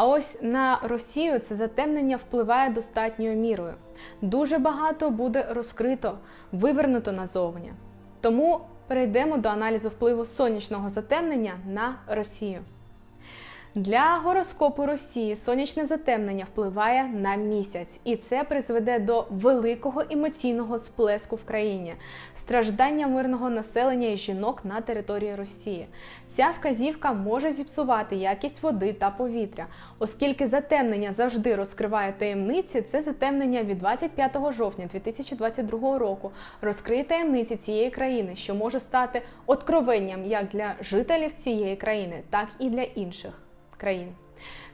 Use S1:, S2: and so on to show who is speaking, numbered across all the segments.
S1: А ось на Росію це затемнення впливає достатньою мірою. Дуже багато буде розкрито, вивернуто назовні. Тому перейдемо до аналізу впливу сонячного затемнення на Росію. Для гороскопу Росії сонячне затемнення впливає на місяць, і це призведе до великого емоційного сплеску в країні, страждання мирного населення і жінок на території Росії. Ця вказівка може зіпсувати якість води та повітря, оскільки затемнення завжди розкриває таємниці. Це затемнення від 25 жовтня 2022 року розкриє таємниці цієї країни, що може стати откровенням як для жителів цієї країни, так і для інших країн.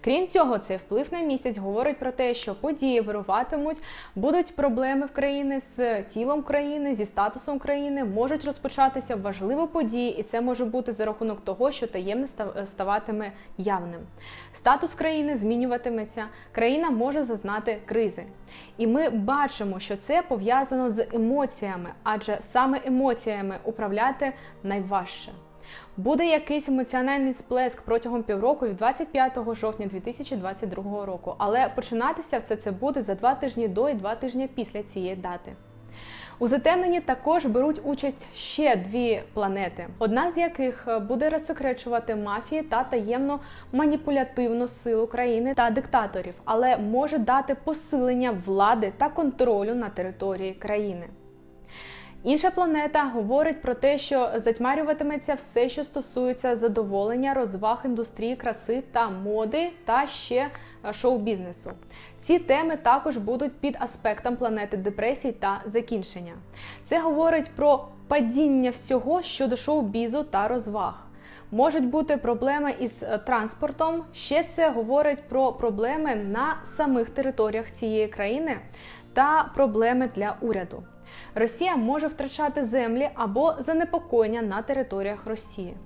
S1: Крім цього, цей вплив на місяць говорить про те, що події вируватимуть, будуть проблеми в країни з тілом країни, зі статусом країни, можуть розпочатися важливі події, і це може бути за рахунок того, що таємне ставатиме явним. Статус країни змінюватиметься, країна може зазнати кризи. І ми бачимо, що це пов'язано з емоціями, адже саме емоціями управляти найважче. Буде якийсь емоціональний сплеск протягом півроку від 25 жовтня 2022 року, але починатися все це буде за два тижні до і два тижні після цієї дати. У затемненні також беруть участь ще дві планети, одна з яких е, буде розсекречувати мафії та таємну маніпулятивну силу країни та диктаторів, але може дати посилення влади та контролю на території країни. Інша планета говорить про те, що затьмарюватиметься все, що стосується задоволення, розваг індустрії краси та моди, та ще е, шоу-бізнесу. Ці теми також будуть під аспектом планети депресій та закінчення. Це говорить про падіння всього щодо шоу-бізу та розваг. Можуть бути проблеми із е, транспортом. Ще це говорить про проблеми на самих територіях цієї країни та проблеми для уряду. Росія може втрачати землі або занепокоєння на територіях Росії.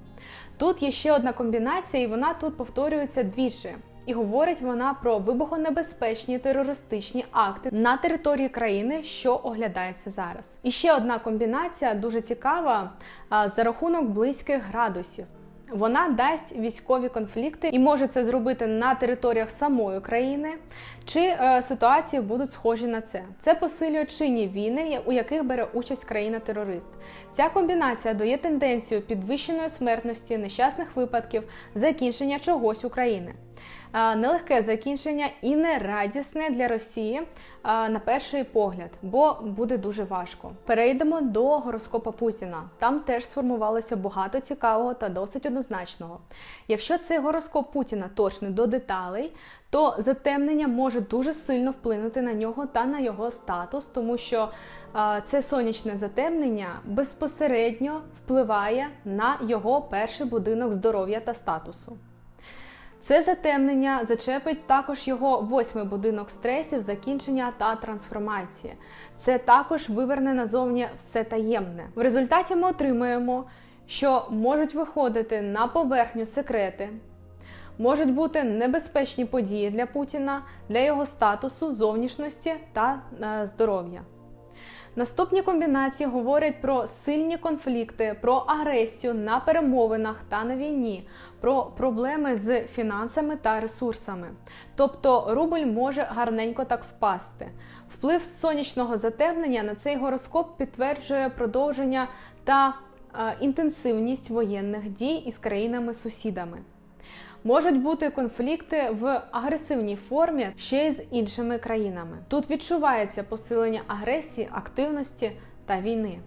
S1: Тут є ще одна комбінація, і вона тут повторюється двічі. І говорить вона про вибухонебезпечні терористичні акти на території країни, що оглядається зараз. І ще одна комбінація дуже цікава за рахунок близьких градусів. Вона дасть військові конфлікти і може це зробити на територіях самої країни, чи е, ситуації будуть схожі на це. Це посилює чинні війни, у яких бере участь країна-терорист. Ця комбінація дає тенденцію підвищеної смертності, нещасних випадків, закінчення чогось України. Нелегке закінчення і не радісне для Росії на перший погляд, бо буде дуже важко. Перейдемо до гороскопа Путіна. Там теж сформувалося багато цікавого та досить однозначного. Якщо цей гороскоп Путіна точний до деталей, то затемнення може дуже сильно вплинути на нього та на його статус, тому що це сонячне затемнення безпосередньо впливає на його перший будинок здоров'я та статусу. Це затемнення зачепить також його восьмий будинок стресів, закінчення та трансформації. Це також виверне назовні все таємне. В результаті ми отримаємо, що можуть виходити на поверхню секрети, можуть бути небезпечні події для Путіна, для його статусу, зовнішності та е, здоров'я. Наступні комбінації говорять про сильні конфлікти, про агресію на перемовинах та на війні, про проблеми з фінансами та ресурсами. Тобто рубль може гарненько так впасти. Вплив сонячного затемнення на цей гороскоп підтверджує продовження та е, інтенсивність воєнних дій із країнами-сусідами. Можуть бути конфлікти в агресивній формі ще й з іншими країнами. Тут відчувається посилення агресії, активності та війни.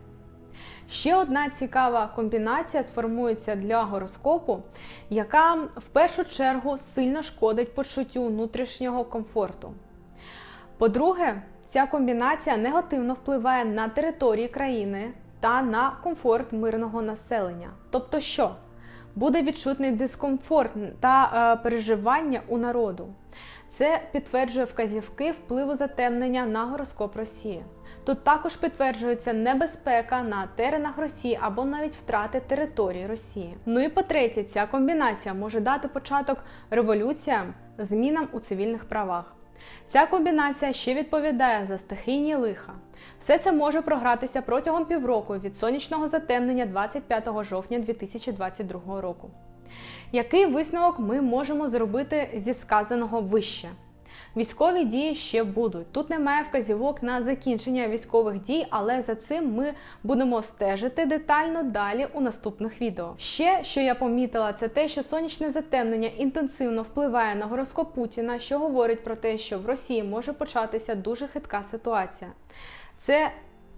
S1: Ще одна цікава комбінація сформується для гороскопу, яка в першу чергу сильно шкодить почуттю внутрішнього комфорту. По-друге, ця комбінація негативно впливає на території країни та на комфорт мирного населення. Тобто, що? Буде відчутний дискомфорт та е, переживання у народу. Це підтверджує вказівки впливу затемнення на гороскоп Росії. Тут також підтверджується небезпека на теренах Росії або навіть втрати території Росії. Ну і по-третє, ця комбінація може дати початок революціям, змінам у цивільних правах. Ця комбінація ще відповідає за стихійні лиха. Все це може програтися протягом півроку від сонячного затемнення 25 жовтня 2022 року. Який висновок ми можемо зробити зі сказаного вище? Військові дії ще будуть. Тут немає вказівок на закінчення військових дій, але за цим ми будемо стежити детально далі у наступних відео. Ще що я помітила, це те, що сонячне затемнення інтенсивно впливає на гороскоп Путіна, що говорить про те, що в Росії може початися дуже хитка ситуація. Це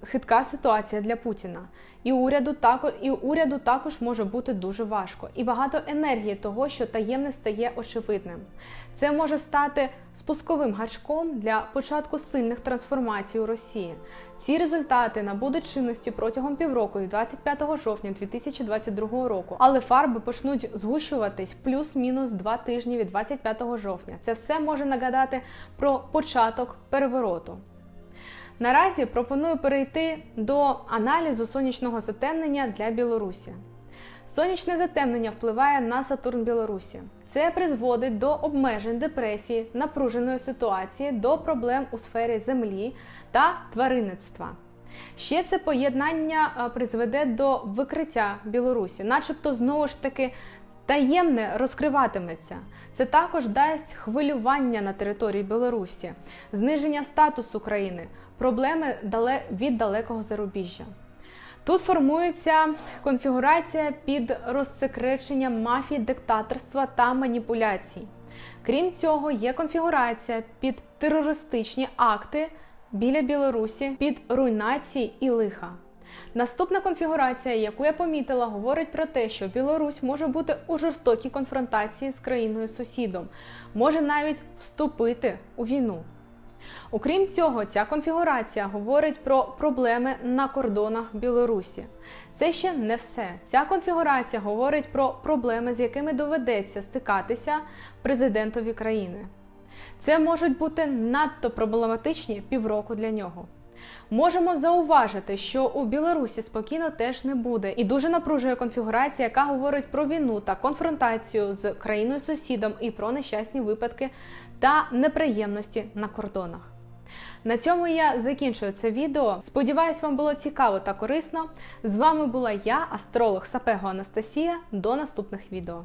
S1: хитка ситуація для Путіна. І уряду також і уряду також може бути дуже важко. І багато енергії того, що таємне стає очевидним. Це може стати спусковим гачком для початку сильних трансформацій у Росії. Ці результати набудуть чинності протягом півроку від 25 жовтня 2022 року. Але фарби почнуть згущуватись плюс-мінус два тижні від 25 жовтня. Це все може нагадати про початок перевороту. Наразі пропоную перейти до аналізу сонячного затемнення для Білорусі. Сонячне затемнення впливає на Сатурн Білорусі. Це призводить до обмежень депресії, напруженої ситуації, до проблем у сфері землі та тваринництва. Ще це поєднання е, призведе до викриття Білорусі, начебто знову ж таки таємне розкриватиметься. Це також дасть хвилювання на території Білорусі, зниження статусу країни, проблеми від далекого зарубіжжя. Тут формується конфігурація під розсекречення мафії, диктаторства та маніпуляцій. Крім цього, є конфігурація під терористичні акти біля Білорусі, під руйнації і лиха. Наступна конфігурація, яку я помітила, говорить про те, що Білорусь може бути у жорстокій конфронтації з країною сусідом, може навіть вступити у війну. Окрім цього, ця конфігурація говорить про проблеми на кордонах Білорусі. Це ще не все. Ця конфігурація говорить про проблеми, з якими доведеться стикатися президентові країни. Це можуть бути надто проблематичні півроку для нього. Можемо зауважити, що у Білорусі спокійно теж не буде, і дуже напружує конфігурація, яка говорить про війну та конфронтацію з країною сусідом і про нещасні випадки та неприємності на кордонах. На цьому я закінчую це відео. Сподіваюсь, вам було цікаво та корисно. З вами була я, астролог Сапего Анастасія. До наступних відео.